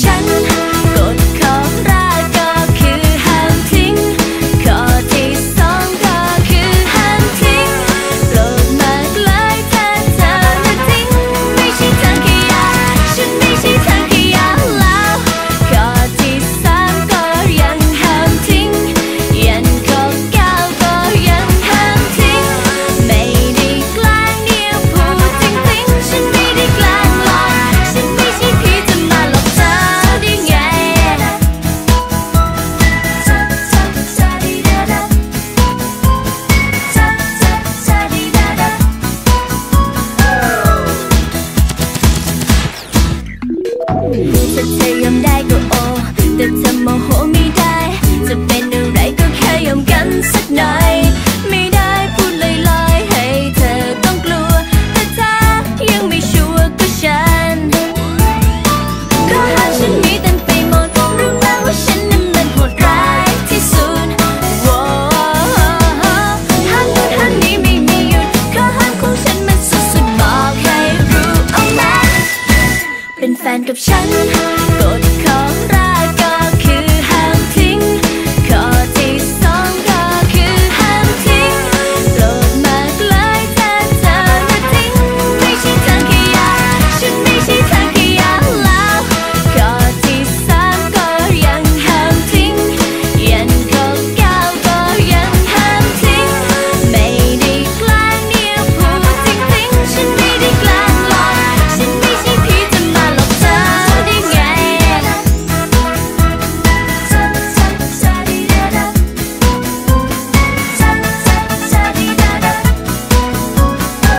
ฉันกดของรากัน กับฉันกดขอ